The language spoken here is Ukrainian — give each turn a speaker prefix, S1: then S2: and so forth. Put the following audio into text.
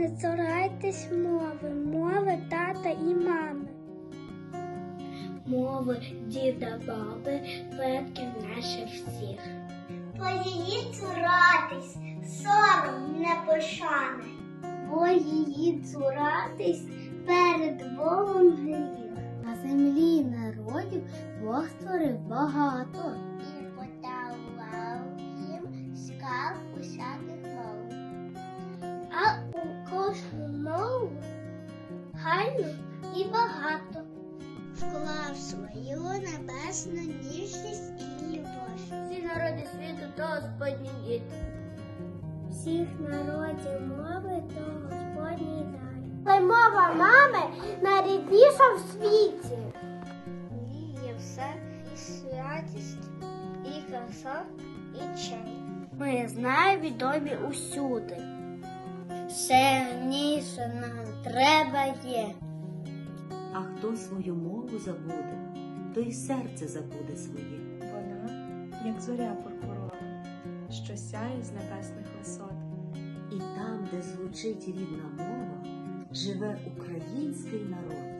S1: Не цурайтесь мови, мови тата і мами. Мови діда, баби, предків наших всіх.
S2: Бо її цуратись, сором не пошане, бо її цуратись перед Богом гріх.
S1: На землі народів Бог створив багато.
S2: Гарно і багато. Вклав свою небесну ніжність і любов.
S1: Всі народи світу то Господні діти. Всіх народів мови то Господній дар.
S2: Та мова мами найрідніша в світі. Є все і святість, і краса, і честь.
S1: Ми знаємо відомі усюди. Сильніше треба є.
S3: А хто свою мову забуде, то й серце забуде своє.
S4: Вона, як зоря пурпурова, що сяє з небесних висот.
S3: І там, де звучить рідна мова, живе український народ.